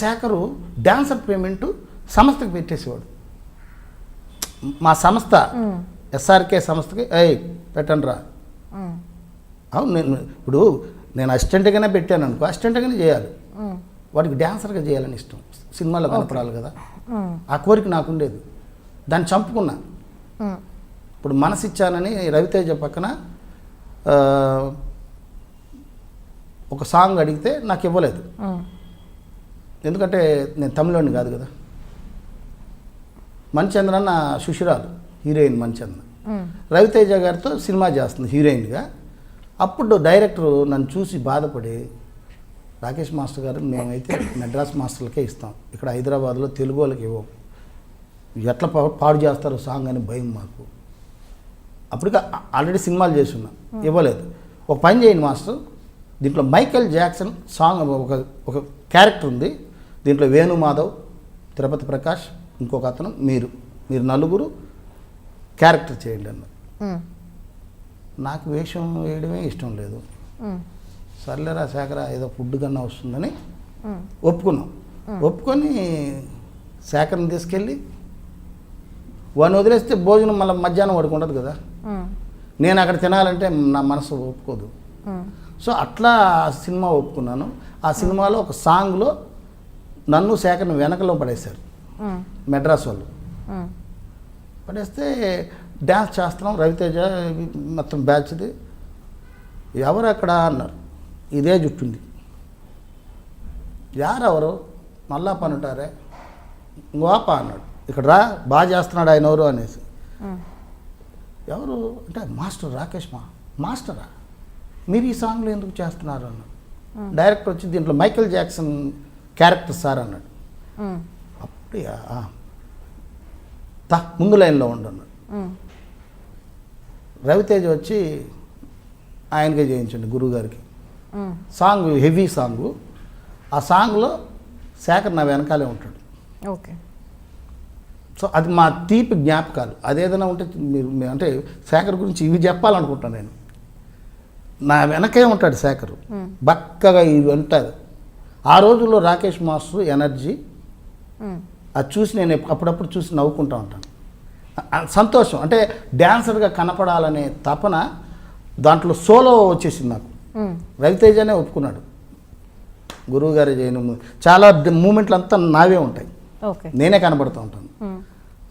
Shekhar dancer payment సంస్థకి పెట్టేసేవాడు. మా సంస్థ ఎస్ఆర్కే సంస్థకి ఏయ్ పెట్టండి రా. అవును నేను ఇప్పుడు నేను అసిస్టెంట్గానే పెట్టాను అనుకో అసిస్టెంట్గానే చేయాలి. వాడికి డాన్సర్గా చేయాలని ఇష్టం. సినిమాలో కనపడాలి కదా. ఆ కోరిక నాకు ఉండేది. దాన్ని చంపుకున్నా. ఇప్పుడు మనసు ఇచ్చానని రవితేజ పక్కన ఒక సాంగ్ అడిగితే నాకు ఇవ్వలేదు. ఎందుకంటే నేను తమిళోని కాదు కదా. మణిచంద్ర నా సుషిరాలు హీరోయిన్ మణిచంద్ర రవితేజ గారితో సినిమా చేస్తుంది హీరోయిన్గా. అప్పుడు డైరెక్టర్ నన్ను చూసి బాధపడి రాకేష్ మాస్టర్ గారు మేమైతే మెడ్రాస్ మాస్టర్లకే ఇస్తాం. ఇక్కడ హైదరాబాద్లో తెలుగు వాళ్ళకి ఇవ్వం. ఎట్లా పా- పాడు చేస్తారో సాంగ్ అని భయం మాకు. అప్పటికి ఆల్రెడీ సినిమాలు చేస్తున్నా. ఇవ్వలేదు. ఒక పని చేయండి మాస్టర్. దీంట్లో మైకేల్ జాక్సన్ సాంగ్ ఒక ఒక క్యారెక్టర్ ఉంది. దీంట్లో వేణు మాధవ్ తిరుపతి ప్రకాష్ ఇంకొక అతను మీరు. మీరు నలుగురు క్యారెక్టర్ చేయండి అన్న. ఉమ్, నాకు వేషం వేయడమే ఇష్టం లేదు. సర్లేరా శేఖర ఏదో ఫుడ్ కన్నా వస్తుందని ఒప్పుకున్నాం. ఒప్పుకొని శేఖర్ని తీసుకెళ్ళి వాడిని వదిలేస్తే భోజనం మళ్ళీ మధ్యాహ్నం వాడికి ఉండదు కదా. నేను అక్కడ తినాలంటే నా మనసు ఒప్పుకోదు. సో అట్లా ఆ సినిమా ఒప్పుకున్నాను. ఆ సినిమాలో ఒక సాంగ్లో నన్ను శేఖర్ని వెనకలో పడేశారు. మెడ్రాస్ వాళ్ళు. పడేస్తే డ్యాన్స్ చేస్తున్నాం రవితేజ మొత్తం బ్యాచ్ది ఎవరు అక్కడ అన్నారు. ఇదే జుట్టుంది. యారెవరు? మళ్ళా పనుంటారే ఇంకోప అన్నాడు. ఇక్కడ రా బాగా చేస్తున్నాడు ఆయన ఎవరు అనేసి. ఎవరు? అంటే మాస్టర్ రాకేష్ మా మాస్టరా? మీరు ఈ సాంగ్లో ఎందుకు చేస్తున్నారు అన్నాడు. డైరెక్టర్ వచ్చి దీంట్లో మైకేల్ జాక్సన్ క్యారెక్టర్ సార్ అన్నాడు. అప్పుడే తా ముందు లైన్లో ఉండు అన్నాడు. ఉమ్, రవితేజ వచ్చి ఆయనకే చేయించండి గురువుగారికి. Song heavy song. ఆ సాంగ్లో శేఖర్ నా వెనకాలే ఉంటాడు. ఓకే. సో అది మా తీపి జ్ఞాపకాలు. అదేదైనా ఉంటే మీరు అంటే శేఖర్ గురించి ఇవి చెప్పాలనుకుంటాను నేను. నా వెనకే ఉంటాడు శేఖర్. బక్కగా ఇవి ఉంటుంది ఆ రోజుల్లో రాకేష్ మాస్టర్ ఎనర్జీ అది చూసి నేను అప్పుడప్పుడు చూసి నవ్వుకుంటూ ఉంటాను. సంతోషం. అంటే డ్యాన్సర్గా కనపడాలనే తపన దాంట్లో సోలో వచ్చేసింది నాకు. రవితేజనే ఒప్పుకున్నాడు. గురువుగారి చేయను చాలా మూమెంట్లు అంతా నావే ఉంటాయి. నేనే కనబడుతూ ఉంటాను.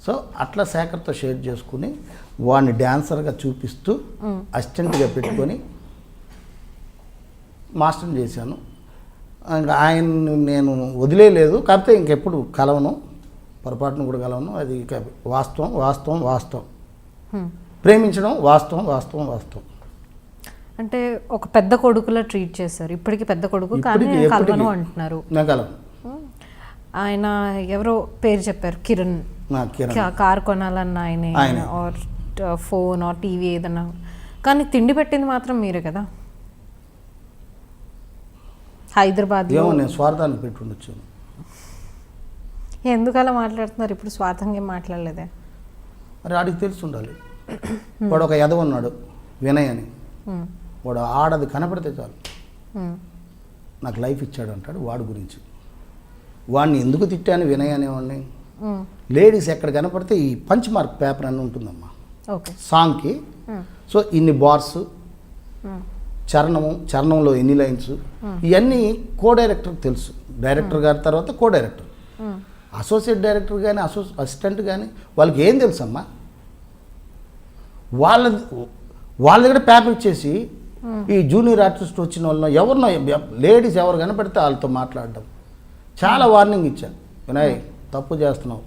సో అట్లా శేఖర్తో షేర్ చేసుకుని వాడిని డ్యాన్సర్గా చూపిస్తూ అసిస్టెంట్గా పెట్టుకొని మాస్టర్ని చేశాను. ఆయన నేను వదిలేయలేదు. కాకపోతే ఇంకెప్పుడు కలవను. పొరపాటును కూడా కలవను. అది ఇక వాస్తవం వాస్తవం వాస్తవం. ప్రేమించడం వాస్తవం వాస్తవం వాస్తవం. అంటే ఒక పెద్ద కొడుకులా ట్రీట్ చేశారు. ఇప్పటికి పెద్ద కొడుకు కానీ కలవను. అంటున్నారు. కలవను. ఆయన ఎవరో పేరు చెప్పారు కిరణ్. కార్ కొనాలన్న ఆయనే ఆయనే. ఆర్ ఫోన్ ఆర్ టీవీ ఏదన్నా. కానీ తిండి పెట్టింది మాత్రం మీరే కదా. హైదరాబాద్లో. ఏమో నేను స్వార్థానికి పెట్టి ఉండొచ్చు ఎందుకు అలా మాట్లాడుతున్నారు? ఇప్పుడు స్వాతంగా ఏం మాట్లాడలేదే? మరి ఆడికి తెలిసి ఉండాలి వాడు ఒక ఎదవ ఉన్నాడు వినయ్ అని. వాడు ఆడది కనపడితే చాలు. నాకు లైఫ్ ఇచ్చాడు అంటాడు వాడి గురించి. వాడిని ఎందుకు తిట్టాను వినయ్ అనేవాడిని? లేడీస్ ఎక్కడ కనపడితే ఈ పంచ్ మార్క్ పేపర్ అని ఉంటుందమ్మా. సాంగ్కి. సో ఇన్ని బార్స్. చరణము చరణంలో ఎన్ని లైన్స్? ఇవన్నీ కో డైరెక్టర్కి తెలుసు డైరెక్టర్ గారి తర్వాత కో డైరెక్టర్ అసోసియేట్ డైరెక్టర్ కానీ అసో అసిస్టెంట్ కానీ వాళ్ళకి ఏం తెలుసమ్మా? వాళ్ళ వాళ్ళ దగ్గర పేపర్ ఇచ్చేసి ఈ జూనియర్ ఆర్టిస్ట్ వచ్చిన వాళ్ళని ఎవరినో లేడీస్ ఎవరు కనపడితే వాళ్ళతో మాట్లాడడం. చాలా వార్నింగ్ ఇచ్చాను వినయ్ తప్పు చేస్తున్నావు.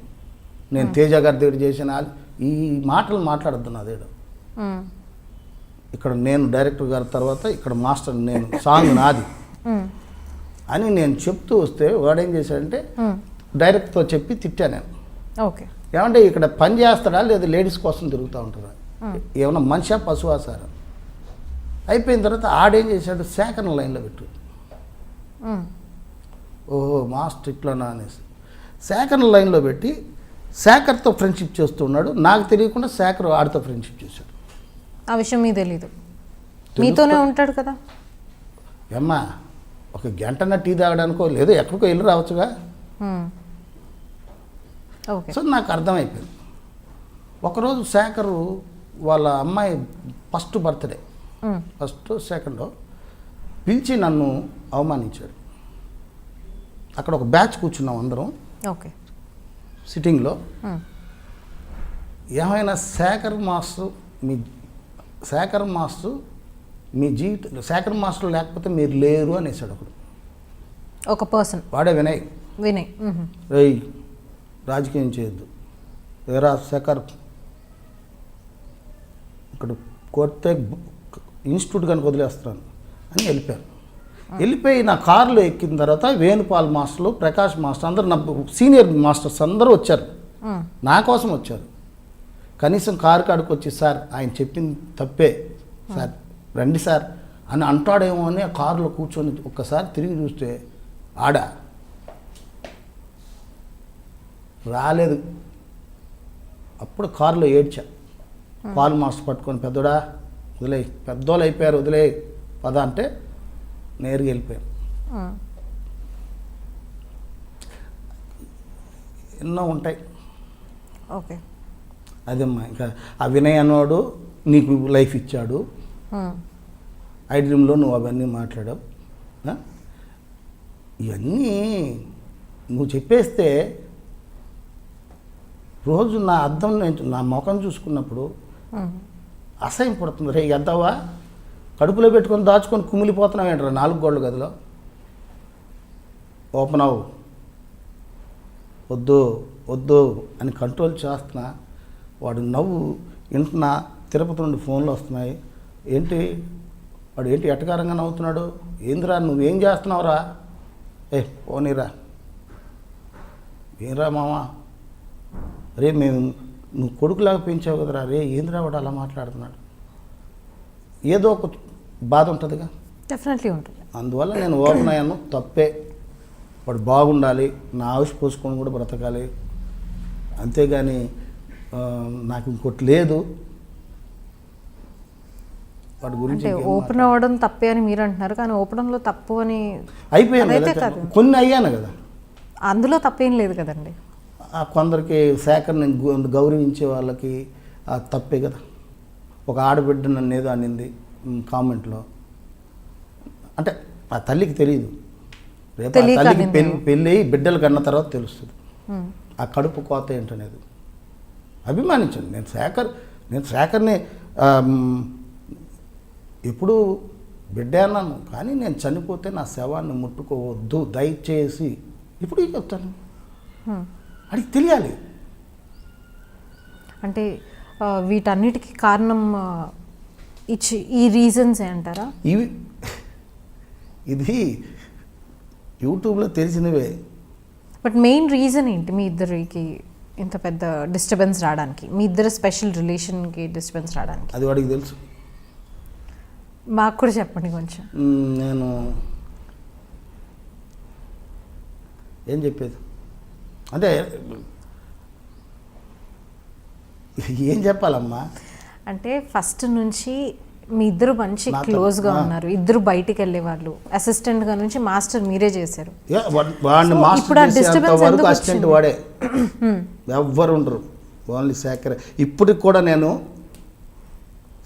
నేను తేజ గారి దగ్గర చేసిన ఈ మాటలు మాట్లాడద్దు నా దగ్గర. ఇక్కడ నేను డైరెక్టర్ గారి తర్వాత ఇక్కడ మాస్టర్ నేను సాంగ్ నాది. అని నేను చెప్తూ వస్తే వాడేం చేశాడంటే డైరెక్ట్తో చెప్పి తిట్టా నేను. ఓకే. ఏమంటే ఇక్కడ పని చేస్తాడా లేదా లేడీస్ కోసం తిరుగుతూ ఉంటారా ఏమన్నా మనిషా పశువా సార్? అయిపోయిన తర్వాత ఆడేం చేశాడు? సేకరణ లైన్లో పెట్టు. ఓహో మాస్టర్ ఇట్లానా అనేసి. సేకరణ లైన్లో పెట్టి శేఖర్తో ఫ్రెండ్షిప్ చేస్తున్నాడు నాకు తెలియకుండా శేఖర్ ఆడితో ఫ్రెండ్షిప్ చేశాడు. ఆ విషయం మీకు తెలీదు. మీతోనే ఉంటాడు కదా. ఏమ్మా ఒక గంటన్న టీ తాగడానికో లేదో ఎక్కడికో వెళ్ళి రావచ్చుగా. ఓకే. సో నాకు అర్థమైపోయింది. ఒకరోజు శేఖరు వాళ్ళ అమ్మాయి ఫస్ట్ బర్త్డే. ఫస్ట్ సెకండ్ పిలిచి నన్ను అవమానించాడు. అక్కడ ఒక బ్యాచ్ కూర్చున్నాం అందరం. ఓకే. సిట్టింగ్లో. ఏమైనా శేఖర్ మాస్టర్ మీ శేఖర్ మాస్టర్ మీ జీవితం శేఖర్ మాస్టర్ లేకపోతే మీరు లేరు అనేసాడు ఒకడు. ఒక పర్సన్ వాడే వినయ్. వినయ్. రేయ్ రాజకీయం చేయొద్దు. వేరా శేఖర్ ఇక్కడ కొడితే ఇన్స్టిట్యూట్ కనుక వదిలేస్తున్నాను అని వెళ్ళిపోయాను వెళ్ళిపోయి నా కారులో ఎక్కిన తర్వాత వేణుపాల్ మాస్టర్లు ప్రకాష్ మాస్టర్ అందరు నా సీనియర్ మాస్టర్స్ అందరూ వచ్చారు. నా కోసం వచ్చారు. కనీసం కారు కాడికి వచ్చి సార్ ఆయన చెప్పింది తప్పే సార్ రండి సార్ అని అంటాడేమో అని ఆ కారులో కూర్చొని ఒక్కసారి తిరిగి చూస్తే ఆడ రాలేదు. అప్పుడు కారులో ఏడ్చా పాలు మాస్టర్ పట్టుకొని పెద్దోడా వదిలే పెద్దోళ్ళు అయిపోయారు వదిలే పద అంటే నేరుగా వెళ్ళిపోయాను మ్మ్. ఎన్నో ఉంటాయి. ఓకే. అదమ్మా ఇంకా ఆ వినయ్ అన్నవాడు నీకు లైఫ్ ఇచ్చాడు. ఐ డ్రీమ్లో నువ్వు అవన్నీ మాట్లాడావు? ఇవన్నీ నువ్వు చెప్పేస్తే రోజు నా అద్దం నేను నా ముఖం చూసుకున్నప్పుడు. అసహ్యం పడుతుంది. రే ఎంతవా కడుపులో పెట్టుకొని దాచుకొని కుమిలిపోతున్నావు ఏంట్రా? నాలుగు గోళ్ళ గదిలో. ఓపెన్ అవ్వు. వద్దు వద్దు అని కంట్రోల్ చేస్తున్నా. వాడు నవ్వు వింటున్నా తిరుపతి నుండి ఫోన్లు వస్తున్నాయి. ఏంటి? వాడు ఏంటి ఎటకారంగా నవ్వుతున్నాడు? ఏందిరా నువ్వేం చేస్తున్నావురా? ఏ పోనీరా. ఏంరా మామా? రే మేము నువ్వు కొడుకులాగా పెంచావు కదరా. రే ఏందిరా వాడు అలా మాట్లాడుతున్నాడు? ఏదో ఒక బాధ ఉంటుందిగా. డెఫినెట్లీ ఉంటుంది. అందువల్ల నేను ఓపెన్ అయ్యాను. తప్పే. వాడు బాగుండాలి. నా ఆవిష్ పోసుకొని కూడా బ్రతకాలి. అంతేగాని నాకు ఇంకోటి లేదు. వాడి గురించి ఓపెన్ అవ్వడం తప్పే అని మీరు అంటున్నారు కానీ ఓపెన్లో తప్పు అని కాదు. కొన్ని అయ్యాను కదా. అందులో తప్పేం లేదు కదండి. కొందరికి సేకరణ గౌరవించే వాళ్ళకి తప్పే కదా. ఒక ఆడబిడ్డ నన్ను ఏదో అనింది కామెంట్లో. అంటే ఆ తల్లికి తెలియదు రేపు తల్లికి. పెళ్ళి పెళ్ళి బిడ్డలు కన్న తర్వాత తెలుస్తుంది. ఆ కడుపు కోత ఏంటనేది. అభిమానించండి నేను శేఖర్ నేను శేఖర్ని ఎప్పుడు బిడ్డ అన్నాను. కానీ నేను చనిపోతే నా శవాన్ని ముట్టుకోవద్దు దయచేసి. ఇప్పుడు చెప్తాను. అడిగి తెలియాలి. అంటే వీటన్నిటికీ కారణం ఇచ్చి ఈ రీజన్స్ అంటారా ఇవి ఇది యూట్యూబ్లో తెలిసినవే. బట్ మెయిన్ రీజన్ ఏంటి మీ ఇద్దరికి? ఇంత పెద్ద డిస్టర్బెన్స్ రావడానికి మీ ఇద్దరు స్పెషల్ రిలేషన్కి డిస్టర్బెన్స్ రావడానికి. అది వాడికి తెలుసు. మాకు కూడా చెప్పండి కొంచెం. నేను ఏం చెప్పేది? అంటే ఏం చెప్పాలమ్మా? అంటే ఫస్ట్ నుంచి మీ ఇద్దరు మంచి క్లోజ్గా ఆ. ఉన్నారు. ఇద్దరు బయటికి వెళ్ళేవాళ్ళు. అసిస్టెంట్గా నుంచి మాస్టర్ మీరే చేశారు. ఇప్పుడు వరకు అసిస్టెంట్? వాడే. ఎవ్వరు ఉండరు. ఓన్లీ శేఖర్. ఇప్పటికి కూడా నేను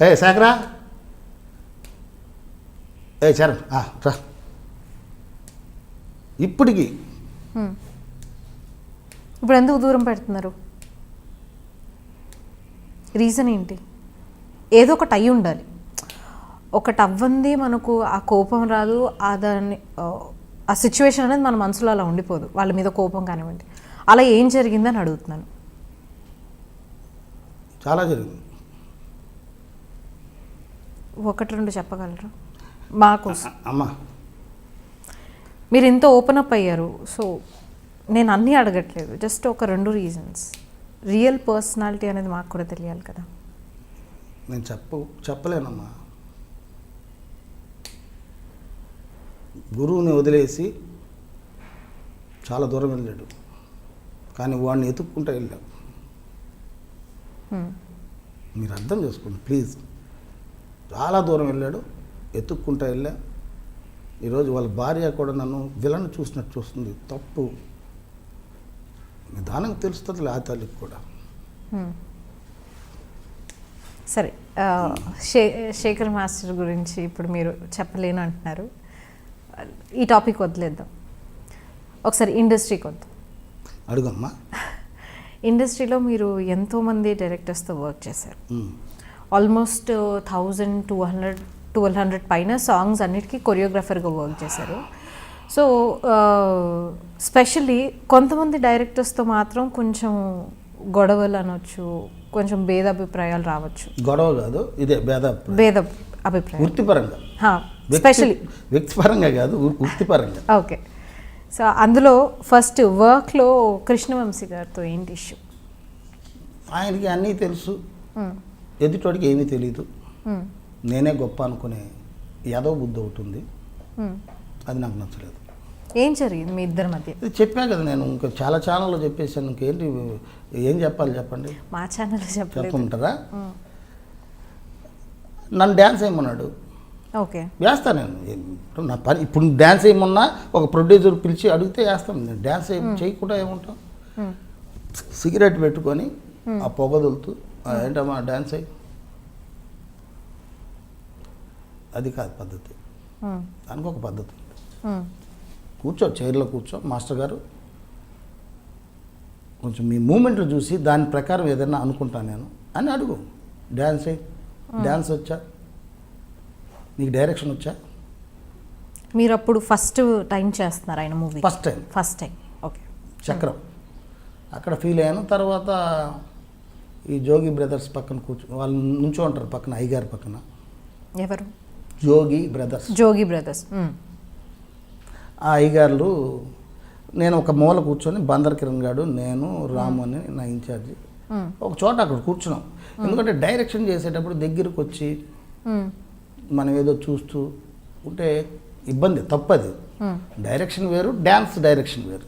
ఏ శేఖరా? ఏ చరణ్ రా. ఇప్పటికి. ఇప్పుడు ఎందుకు దూరం పెడుతున్నారు? రీజన్ ఏంటి? ఏదో ఒకటి అయి ఉండాలి. ఒకటి అవ్వంది మనకు ఆ కోపం రాదు ఆ దాన్ని ఆ, సిచ్యువేషన్ అనేది మన మనసులో అలా ఉండిపోదు. వాళ్ళ మీద కోపం కానివ్వండి. అలా ఏం జరిగిందని అడుగుతున్నాను. చాలా జరిగింది. ఒకటి రెండు చెప్పగలరా? మాకోసం అమ్మా. మీరు ఇంత ఓపెన్ అప్ అయ్యారు సో నేను అన్నీ అడగట్లేదు. జస్ట్ ఒక రెండు రీజన్స్ రియల్ పర్సనాలిటీ అనేది మాకు కూడా తెలియాలి కదా. నేను చెప్ప చెప్పలేనమ్మా. గురువుని వదిలేసి చాలా దూరం వెళ్ళాడు. కానీ వాడిని ఎతుక్కుంటూ వెళ్ళాం. మీరు అర్థం చేసుకోండి ప్లీజ్. చాలా దూరం వెళ్ళాడు ఎత్తుక్కుంటూ వెళ్ళా. ఈరోజు వాళ్ళ భార్య కూడా నన్ను విలన్ చూసినట్టు చూస్తుంది. తప్పు. నిదానం తెలుస్తుంది ఆ తల్లికి కూడా. సరే శేఖర్ మాస్టర్ గురించి ఇప్పుడు మీరు చెప్పలేను అంటున్నారు. ఈ టాపిక్ వదిలేద్దాం. ఒకసారి ఇండస్ట్రీకి వద్దాం. అడుగమ్మా. ఇండస్ట్రీలో మీరు ఎంతోమంది డైరెక్టర్స్తో వర్క్ చేశారు. Almost thousand two hundred twelve hundred పైన సాంగ్స్ అన్నిటికీ కొరియోగ్రాఫర్గా వర్క్ చేశారు. సో స్పెషల్లీ కొంతమంది డైరెక్టర్స్తో మాత్రం కొంచెం గొడవలు అనొచ్చు కొంచెం భేదాభిప్రాయాలు రావచ్చు. గొడవ కాదు ఇదే భేద భేద అభిప్రాయం వృత్తిపరంగా స్పెషల్లీ వ్యక్తిపరంగా కాదు వృత్తిపరంగా. ఓకే సో అందులో ఫస్ట్ వర్క్లో కృష్ణవంశీ గారితో ఏంటి ఇష్యూ ఆయనకి అన్నీ తెలుసు. ఎదుటోడికి ఏమీ తెలియదు నేనే గొప్ప అనుకునే యాదవ బుద్ధి ఒకటి ఉంది. అది నాకు నచ్చలేదు. ఏం జరిగింది మీ ఇద్దరి మధ్య? చెప్పా కదా నేను ఇంకా చాలా ఛానల్లో చెప్పేసాను ఇంకేంటి ఏం చెప్పాలి చెప్పండి? మా ఛానల్ చెప్పమంటారా నన్ను డ్యాన్స్ వేయమన్నాడు ఓకే. వేస్తాను నేను. నా పని ఇప్పుడు డ్యాన్స్ వేయమన్నా ఒక ప్రొడ్యూసర్ పిలిచి అడిగితే వేస్తాను నేను డ్యాన్స్ వేయ- చేయకుండా ఏముంటాం? సిగరెట్ పెట్టుకొని ఆ పొగ వదులుతూ "ఆ, ఏంటమ్మా డ్యాన్స్ అయ్యి? అది కాదు పద్ధతి. దానికి ఒక పద్ధతి ఉంది. కూర్చో చైర్లో కూర్చో మాస్టర్ గారు. కొంచెం మీ మూమెంట్లు చూసి దాని ప్రకారం ఏదైనా అనుకుంటాను నేను. అని అడుగు. డ్యాన్స్ అయ్యి. డ్యాన్స్ వచ్చా? నీకు డైరెక్షన్ వచ్చా? మీరు అప్పుడు ఫస్ట్ టైం చేస్తున్నారు ఆయన movie first time first time okay Chakram. అక్కడ ఫీల్ అయ్యాను. తర్వాత ఈ జోగి బ్రదర్స్ పక్కన కూర్చో వాళ్ళు నుంచో ఉంటారు పక్కన అయ్యగారి పక్కన. ఎవరు? జోగి బ్రదర్స్. జోగి బ్రదర్స్. ఆ అయ్యగారులు నేను ఒక మూల కూర్చొని బందర్ కిరణ్ గారు నేను రాము అని నా ఇన్ఛార్జి. ఒక చోట అక్కడ కూర్చున్నాం. ఎందుకంటే డైరెక్షన్ చేసేటప్పుడు దగ్గరికి వచ్చి మనం ఏదో చూస్తూ ఉంటే ఇబ్బంది తప్పది. డైరెక్షన్ వేరు డ్యాన్స్ డైరెక్షన్ వేరు.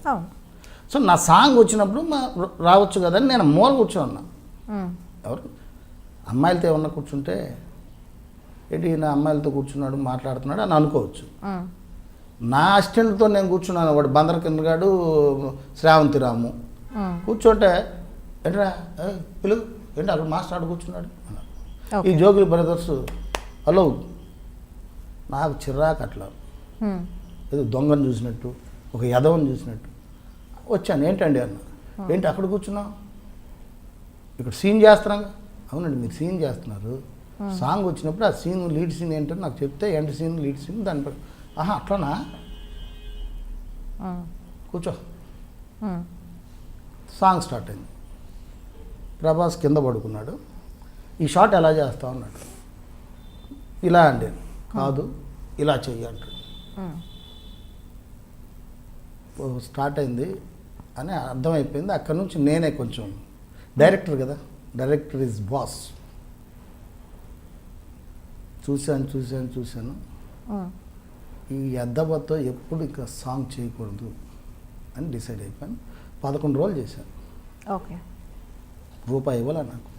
సో నా సాంగ్ వచ్చినప్పుడు మా రావచ్చు కదా అని నేను మూల కూర్చోన్నా. మ్మ్. ఎవరు? అమ్మాయిలతో ఏమన్నా కూర్చుంటే ఏంటి నా అమ్మాయిలతో కూర్చున్నాడు మాట్లాడుతున్నాడు అని అనుకోవచ్చు. మ్మ్. నా అసిస్టెంట్తో నేను కూర్చున్నాను వాడు బందర్ కిందగాడు శ్రావంతి రాము. కూర్చోంటే ఏంట్రా పిలుగు ఏంటి అక్కడ మాస్టర్ ఆడు కూర్చున్నాడు. ఈ జోగులు బ్రదర్స్ హలో నాకు చిరాకు అట్లా. ఏదో దొంగను చూసినట్టు ఒక యదవని చూసినట్టు. వచ్చాను ఏంటండి అన్న? ఏంటి అక్కడ కూర్చున్నావు? ఇక్కడ సీన్ చేస్తున్నాం అవునండి మీరు సీన్ చేస్తున్నారు. సాంగ్ వచ్చినప్పుడు ఆ సీన్ లీడ్ సీన్ ఏంటో నాకు చెప్తే ఎండ్ సీన్ లీడ్ సీన్ దాని ఆహా అట్లానా. కూర్చో. సాంగ్ స్టార్ట్ అయింది. ప్రభాస్ కింద పడుకున్నాడు. ఈ షాట్ ఎలా చేస్తావు అన్నాడు. ఇలా అండి. కాదు. ఇలా చెయ్యి అంటాడు. స్టార్ట్ అయింది అని అర్థమైపోయింది. అక్కడ నుంచి నేనే కొంచెం డైరెక్టర్ కదా. Director is boss. చూశాను చూశాను చూశాను. ఈ అద్దబతో ఎప్పుడు ఇంకా సాంగ్ చేయకూడదు అని డిసైడ్ అయిపోయాను. పదకొండు రోజులు చేశాను. ఓకే. రూపాయి ఇవ్వాల నాకు?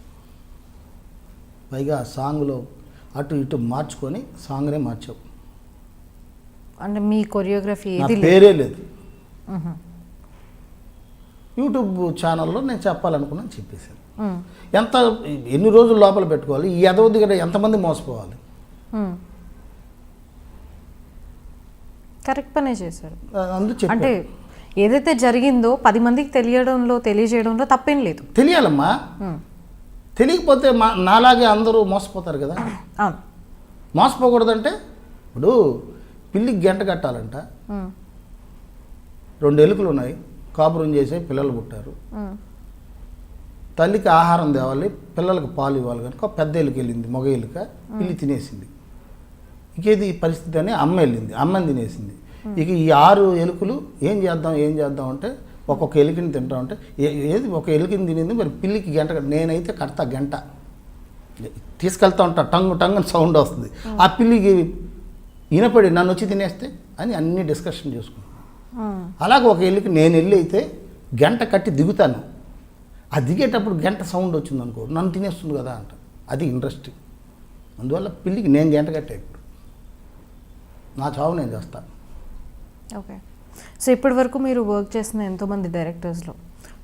పైగా ఆ సాంగ్లో అటు ఇటు మార్చుకొని సాంగ్నే మార్చావు. అంటే మీ కొరియోగ్రఫీ ఏది పేరే లేదు. యూట్యూబ్ ఛానల్లో నేను చెప్పాలనుకున్నాను చెప్పేశాను మ్మ్. ఎంత ఎన్ని రోజులు లోపల పెట్టుకోవాలి? ఈ ఎదవ దగ్గర ఎంతమంది మోసపోవాలి. కరెక్ట్ పనే చేశారు. అందుకు అంటే ఏదైతే జరిగిందో పది మందికి తెలియడంలో తెలియజేయడంలో తప్పేం లేదు. తెలియాలమ్మా. మ్మ్. తెలియకపోతే మా నాలాగే అందరూ మోసపోతారు కదా. మోసపోకూడదంటే ఇప్పుడు పిల్లికి గంట కట్టాలంట. రెండు ఎలుకలు ఉన్నాయి కాపురం చేసే పిల్లలు పుట్టారు. తల్లికి ఆహారం తేవాలి పిల్లలకు పాలు ఇవ్వాలి కనుక పెద్ద ఎలుక వెళ్ళింది మగ ఎలుక పిల్లి తినేసింది. ఇంకేది ఈ పరిస్థితి అని అమ్మ వెళ్ళింది అమ్మని తినేసింది. ఇక ఈ ఆరు ఎలుకలు ఏం చేద్దాం ఏం చేద్దాం అంటే ఒక్కొక్క ఎలుకని తింటా ఉంటే ఏ- ఏది ఒక ఎలుకని తినింది మరి పిల్లికి గంట నేనైతే కడతా గంట. తీసుకెళ్తా ఉంటా టంగు టంగు సౌండ్ వస్తుంది. ఆ పిల్లికి ఈనపడి నన్ను వచ్చి తినేస్తే అని అన్ని డిస్కషన్ చేసుకున్నాం మ్మ్. అలాగే ఒక ఎల్లుకి నేను వెళ్ళి అయితే గంట కట్టి దిగుతాను. ఆ దిగేటప్పుడు గంట సౌండ్ వచ్చింది అనుకో నన్ను తినేస్తుంది కదా అంట. అది ఇంట్రెస్టింగ్ అందువల్ల పిల్లికి నేను గంట కట్టే ఇప్పుడు. నా చావు నేను చేస్తా. ఓకే. సో ఇప్పటి వరకు మీరు వర్క్ చేసిన ఎంతోమంది డైరెక్టర్స్లో.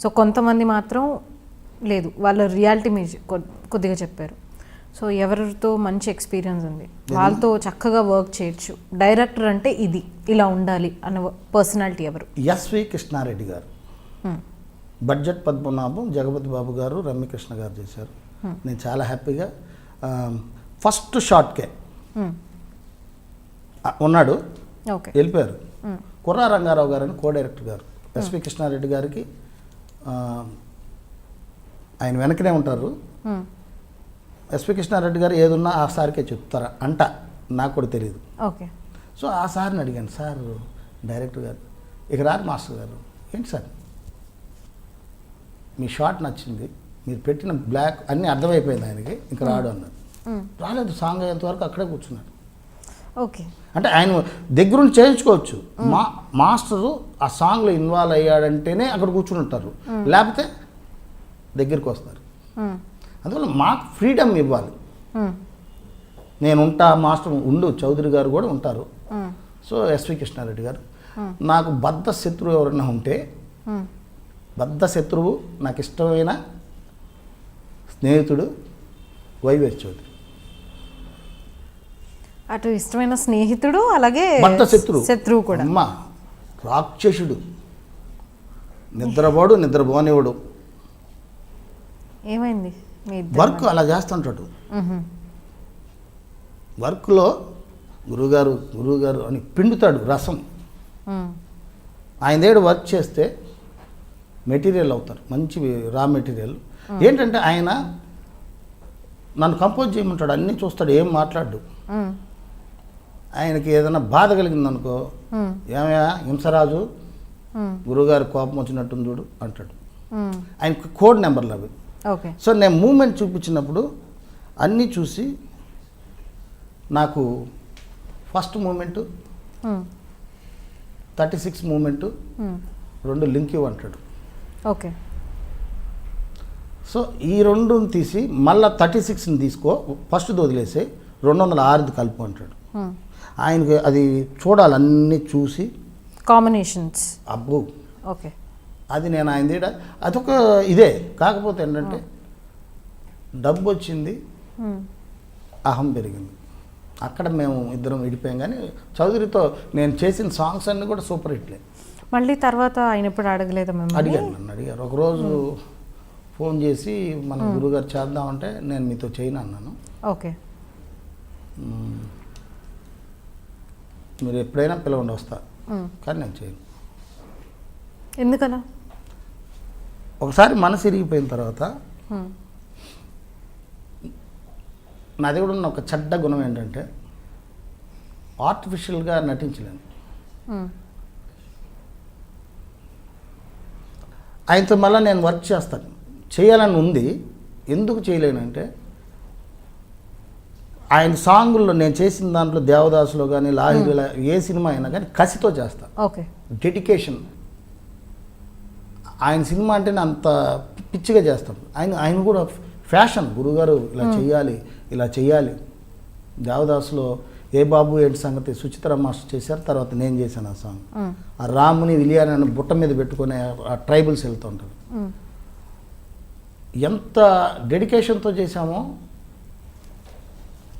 సో కొంతమంది మాత్రం లేదు వాళ్ళ రియాలిటీ మీరు కొద్దిగా చెప్పారు. సో ఎవరితో మంచి ఎక్స్పీరియన్స్ ఉంది. వాళ్ళతో చక్కగా వర్క్ చేయొచ్చు. డైరెక్టర్ అంటే ఇది ఇలా ఉండాలి అన్న పర్సనాలిటీ ఎవరు? S V Krishna Reddy garu. Hmm. Budget Padmanabham Jagapathi Babu garu Ramya Krishna garu చేశారు. నేను చాలా హ్యాపీగా ఫస్ట్ షాట్కే Hmm. ఉన్నాడు. ఓకే వెళ్ళిపోయారు. Hmm. కుర్రా రంగారావు గారు అని co director garu S V Krishna Reddy గారికి ఆయన వెనకనే ఉంటారు. ఎస్వి కృష్ణారెడ్డి గారు ఏదున్నా ఆ సార్కే చెప్తారా? అంట. నాకు కూడా తెలియదు ఓకే. సో ఆ సార్ని అడిగాను సార్ డైరెక్టర్ గారు ఇక రారు మాస్టర్ గారు. ఏంటి సార్? మీ షాట్ నచ్చింది మీరు పెట్టిన బ్లాక్ అన్నీ అర్థమైపోయింది ఆయనకి ఇంక రాడు అన్నారు. రాలేదు సాంగ్ అయ్యేంత వరకు అక్కడే కూర్చున్నాడు. ఓకే. అంటే ఆయన దగ్గరుండి చేయించుకోవచ్చు. మా మాస్టరు ఆ సాంగ్లో ఇన్వాల్వ్ అయ్యాడంటేనే అక్కడ కూర్చుని ఉంటారు. లేకపోతే దగ్గరికి వస్తారు. అందువల్ల మాకు ఫ్రీడమ్ ఇవ్వాలి. నేను ఉంటా మాస్టర్ ఉండు చౌదరి గారు కూడా ఉంటారు. సో ఎస్వి కృష్ణారెడ్డి గారు. నాకు బద్ధ శత్రువు ఎవరైనా ఉంటే. బద్ధ శత్రువు నాకు ఇష్టమైన స్నేహితుడు వైవేష్ చౌదరి. అటు ఇష్టమైన స్నేహితుడు అలాగే బద్ధ శత్రువు. శత్రువు కూడా. అమ్మ రాక్షసుడు. నిద్రపోడు నిద్రపోనివ్వడు. ఏమైంది? వర్క్ అలా చేస్తుంటాడు. వర్క్లో గురువుగారు గురువుగారు అని పిండుతాడు రసం. ఆయన దగ్గర వర్క్ చేస్తే మెటీరియల్ అవుతారు మంచి రా మెటీరియల్ ఏంటంటే ఆయన నన్ను కంపోజ్ చేయమంటాడు అన్నీ చూస్తాడు ఏం మాట్లాడు. ఆయనకి ఏదైనా బాధ కలిగిందనుకో మ్. ఏమయ్యా హింసరాజు. గురువుగారి కోపం వచ్చినట్టుంది చూడు అంటాడు. ఆయనకి కోడ్ నెంబర్లు అవి ఓకే. సో నేను మూమెంట్ చూపించినప్పుడు అన్నీ చూసి నాకు first moment. Thirty six moment. రెండు లింక్ అంటాడు. ఓకే. సో ఈ రెండు తీసి మళ్ళీ థర్టీ సిక్స్ని తీసుకో ఫస్ట్ వదిలేసి రెండు వందల ఆరుది కలుపు అంటాడు. ఆయనకి అది చూడాలి అన్నీ చూసి. కాంబినేషన్స్ అబ్బో. ఓకే. అది నేను ఆయన తీయడ అదొక ఇదే. కాకపోతే ఏంటంటే డబ్బు వచ్చింది. అహం పెరిగింది. అక్కడ మేము ఇద్దరం విడిపోయాం కానీ చౌదరితో నేను చేసిన సాంగ్స్ అన్నీ కూడా సూపర్ హిట్లే. మళ్ళీ తర్వాత ఆయన ఎప్పుడు అడగలేదా మిమ్మల్ని? అడిగారు నన్ను అడిగారు. ఒకరోజు ఫోన్ చేసి మన గురుగారు చేద్దామంటే నేను మీతో చేయను అన్నాను. ఓకే. మ్మ్. మీరు ఎప్పుడైనా పిలవండి వస్తా. కానీ నేను చేయను. ఎందుకలా? ఒకసారి మనసు ఇరిగిపోయిన తర్వాత మ్. నా దగ్గర ఉన్న ఒక చెడ్డ గుణం ఏంటంటే ఆర్టిఫిషియల్గా నటించలేను. ఆయనతో మళ్ళీ నేను వర్క్ చేస్తాను. చేయాలని ఉంది. ఎందుకు చేయలేనంటే ఆయన సాంగుల్లో నేను చేసిన దాంట్లో దేవదాసులో కానీ లాహిరిలో ఏ సినిమా అయినా కానీ కసితో చేస్తా ఓకే. డెడికేషన్ ఆయన సినిమా అంటేనే అంత పిచ్చిగా చేస్తాడు ఆయన ఆయన కూడా ఫ్యాషన్ గురుగారు ఇలా చేయాలి ఇలా చేయాలి దేవదాసులో ఏ బాబు ఏంటి సంగతి సుచిత్ర మాస్టర్ చేశారు తర్వాత నేను చేశాను ఆ సాంగ్. ఆ రాముని విలియాని అని బుట్ట మీద పెట్టుకునే ఆ ట్రైబల్స్ వెళ్తూ ఉంటారు. మ్. ఎంత డెడికేషన్తో చేశామో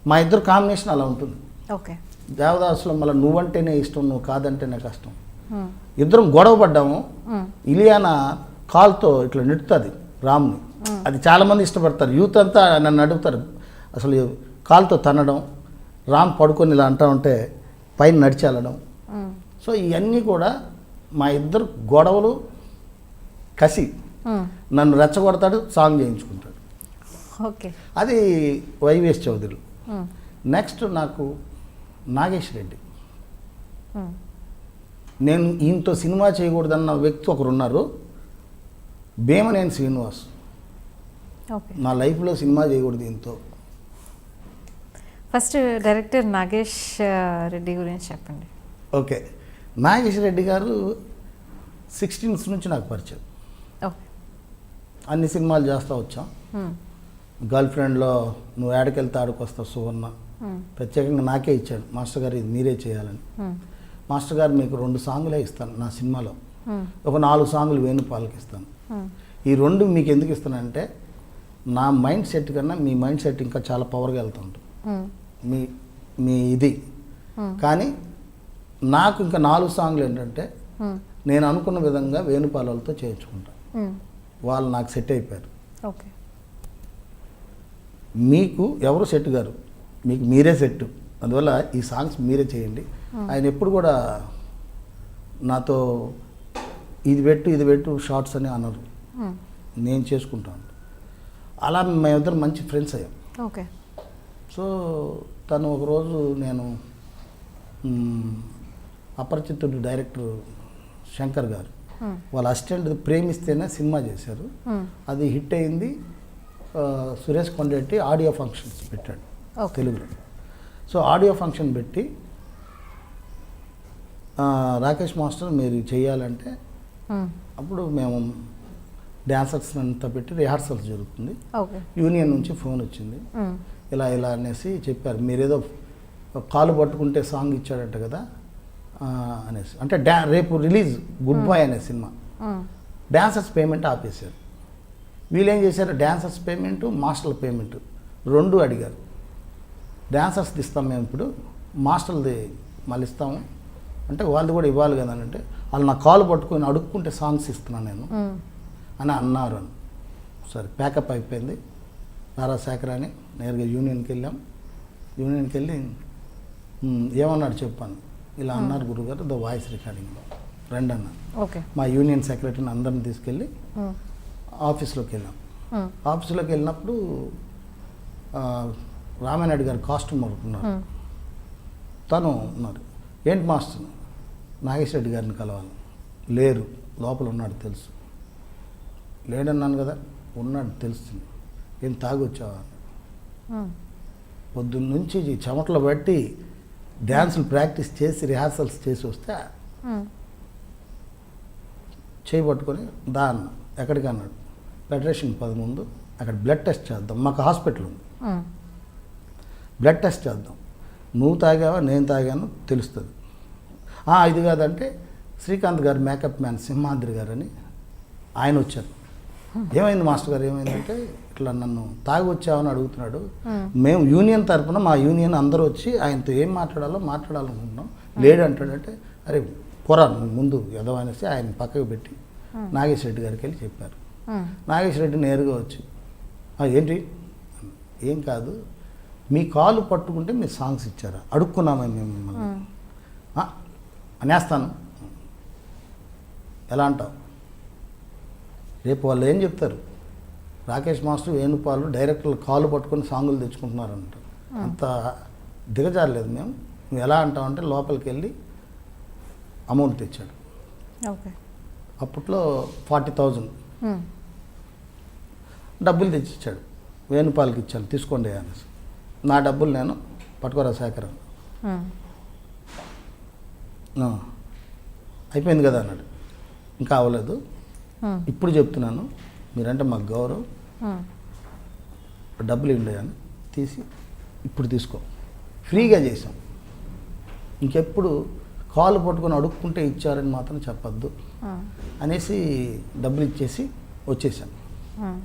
మా ఇద్దరు కాంబినేషన్ అలా ఉంటుంది. ఓకే. దేవదాసులో మళ్ళీ నువ్వంటేనే ఇష్టం నువ్వు కాదంటేనే కష్టం. ఇద్దరం గొడవ పడ్డాము. ఇలియానా కాల్తో ఇట్లా నెట్టుతుంది రామ్ని అది చాలామంది ఇష్టపడతారు యూత్ అంతా నన్ను అడుగుతారు అసలు కాల్తో తన్నడం రామ్ పడుకొని ఇలా అంటా ఉంటే పైన నడిచి వెళ్ళడం మ్. సో ఇవన్నీ కూడా మా ఇద్దరు గొడవలు కసి. నన్ను రెచ్చగొడతాడు సాంగ్ చేయించుకుంటాడు ఓకే అది వైవిఎస్ చౌదరి. నెక్స్ట్ నాకు నాగేష్ రెడ్డి. నేను ఈయనతో సినిమా చేయకూడదన్న వ్యక్తి ఒకరు ఉన్నారు భీమనేని శ్రీనివాస్. నా లైఫ్లో సినిమా చేయకూడదు ఈయనతో. ఫస్ట్ డైరెక్టర్ నాగేష్ రెడ్డి గురించి చెప్పండి. ఓకే. నాగేష్ రెడ్డి గారు సిక్స్టీన్స్ నుంచి నాకు పరిచయం. అన్ని సినిమాలు చేస్తూ వచ్చాం. గర్ల్ ఫ్రెండ్లో నువ్వు ఏడకెళ్తే ఆడుకొస్తావు సువర్ణ. ప్రత్యేకంగా నాకే ఇచ్చాడు. మాస్టర్ గారు ఇది మీరే చేయాలని. మాస్టర్ గారు మీకు రెండు సాంగులే ఇస్తాను నా సినిమాలో. ఒక నాలుగు సాంగులు వేణుపాలకి ఇస్తాను. ఈ రెండు మీకు ఎందుకు ఇస్తానంటే నా మైండ్ సెట్ కన్నా మీ మైండ్ సెట్ ఇంకా చాలా పవర్గా వెళ్తుంటుంది. మీ మీ ఇది. కానీ నాకు ఇంకా నాలుగు సాంగ్లు ఏంటంటే. నేను అనుకున్న విధంగా వేణుపాలతో చేయించుకుంటాను మ్మ్. వాళ్ళు నాకు సెట్ అయిపోయారు మీకు ఎవరు సెట్ గారు మీకు మీరే సెట్ అందువల్ల ఈ సాంగ్స్ మీరే చేయండి. ఆయన ఎప్పుడు కూడా నాతో ఇది పెట్టు ఇది పెట్టు షార్ట్స్ అని అనరు. మ్మ్. నేను చేసుకుంటాను. అలా మేమిద్దరం మంచి ఫ్రెండ్స్ అయ్యాం. ఓకే. సో తను ఒకరోజు నేను అపరిచితుడు డైరెక్టర్ శంకర్ గారు. మ్మ్. వాళ్ళ అసిస్టెంట్ ప్రేమిస్తేనే సినిమా చేశారు. మ్మ్. అది హిట్ అయింది. సురేష్ కొండరెడ్డి ఆడియో ఫంక్షన్స్ పెట్టాడు. తెలుగులో. సో ఆడియో ఫంక్షన్ పెట్టి రాకేష్ మాస్టర్ మీరు చేయాలంటే. అప్పుడు మేము డ్యాన్సర్స్ అంతా పెట్టి రిహార్సల్స్ జరుగుతుంది. యూనియన్ నుంచి ఫోన్ వచ్చింది. ఇలా ఇలా అనేసి చెప్పారు. మీరేదో కాలు పట్టుకుంటే సాంగ్ ఇచ్చాడంట కదా అనేసి. అంటే డ్యా రేపు రిలీజ్ గుడ్ బాయ్ అనే సినిమా. డాన్సర్స్ పేమెంట్ ఆపేశారు. వీళ్ళు ఏం చేశారు? డాన్సర్స్ పేమెంట్ మాస్టర్ల పేమెంట్ రెండు అడిగారు. డాన్సర్స్ది ఇస్తాం మేము ఇప్పుడు. మాస్టర్ది మళ్ళీ ఇస్తాము. అంటే వాళ్ళది కూడా ఇవ్వాలి కదా అని అంటే వాళ్ళు నా కాలు పట్టుకొని అడుక్కుంటే సాంగ్స్ ఇస్తున్నాను నేను. అని అన్నారు అని. సరే ప్యాకప్ అయిపోయింది. నారా శేఖర్ అని నేరుగా యూనియన్కి వెళ్ళాం యూనియన్కి వెళ్ళి "మ్, ఏమన్నాడు చెప్పాను ఇలా అన్నారు గురుగారు ద వాయిస్ రికార్డింగ్లో రండి అన్నారు ఓకే. మా యూనియన్ సెక్రటరీని అందరిని తీసుకెళ్ళి. ఆఫీస్లోకి వెళ్ళాం. ఆఫీస్లోకి వెళ్ళినప్పుడు రామానాయుడు గారు కాస్ట్యూమర్ ఉన్నారు. మ్మ్. తను ఉన్నారు. ఏంటి మాస్టర్? నాగేశ్వర రెడ్డి గారిని కలవాలి. లేరు. లోపల ఉన్నాడు తెలుసు. లేడన్నాను కదా? ఉన్నాడు తెలుస్తుంది ఏం తాగొచ్చావా. పొద్దున్న నుంచి చెమటలు బట్టి డ్యాన్సులు ప్రాక్టీస్ చేసి రిహార్సల్స్ చేసి వస్తే. చేయి పట్టుకొని దా అన్న. ఎక్కడికి అన్నాడు ఫెడరేషన్ పది ముందు అక్కడ బ్లడ్ టెస్ట్ చేద్దాం. మాకు హాస్పిటల్ ఉంది. బ్లడ్ టెస్ట్ చేద్దాం. నువ్వు తాగావా నేను తాగాను తెలుస్తుంది. "ఆ, ఇది కాదంటే శ్రీకాంత్ గారు మేకప్ మ్యాన్ సింహాద్రి గారు అని ఆయన వచ్చారు. ఏమైంది మాస్టర్ గారు ఏమైందంటే ఇట్లా నన్ను తాగి వచ్చావని అడుగుతున్నాడు. మ్మ్. యూనియన్ తరపున మా యూనియన్ అందరూ వచ్చి ఆయనతో ఏం మాట్లాడాలో మాట్లాడాలనుకుంటున్నాం. లేడు అంటాడంటే అరే పోరా ముందు ఎదవనేసి ఆయన పక్కకు పెట్టి నాగేశ్వర రెడ్డి గారికి వెళ్ళి చెప్పారు. నాగేశ్వర రెడ్డి నేరుగా వచ్చి "ఆ, ఏంటి? ఏం కాదు మీ కాలు పట్టుకుంటే మీరు సాంగ్స్ ఇచ్చారా. అడుక్కున్నామే మేము మిమ్మల్ని. మ్మ్. "ఆ, అనేస్తాను. ఎలా అంటావు? రేపు వాళ్ళు ఏం చెప్తారు? రాకేష్ మాస్టర్ వేణుపాలు డైరెక్టర్లు కాలు పట్టుకొని సాంగులు తెచ్చుకుంటున్నారు అంటారు అంత దిగజారలేదు మేము. నువ్వు ఎలా అంటావు అంటే లోపలికి వెళ్ళి అమౌంట్ తెచ్చాడు. అప్పట్లో ఫార్టీ థౌజండ్. డబ్బులు తెచ్చి ఇచ్చాడు వేణుపాలకి ఇచ్చాను తీసుకోండి అనేసి. నా డబ్బులు నేను పట్టుకోరా సేకరణ. అయిపోయింది కదా అన్నాడు ఇంకా అవ్వలేదు. ఇప్పుడు చెప్తున్నాను మీరంటే మాకు గౌరవం. డబ్బులు ఇండి అని తీసి ఇప్పుడు తీసుకో ఫ్రీగా చేసాం ఇంకెప్పుడు కాలు పట్టుకొని అడుక్కుంటే ఇచ్చారని మాత్రం చెప్పొద్దు. అనేసి డబ్బులు ఇచ్చేసి వచ్చేసాం మ్మ్.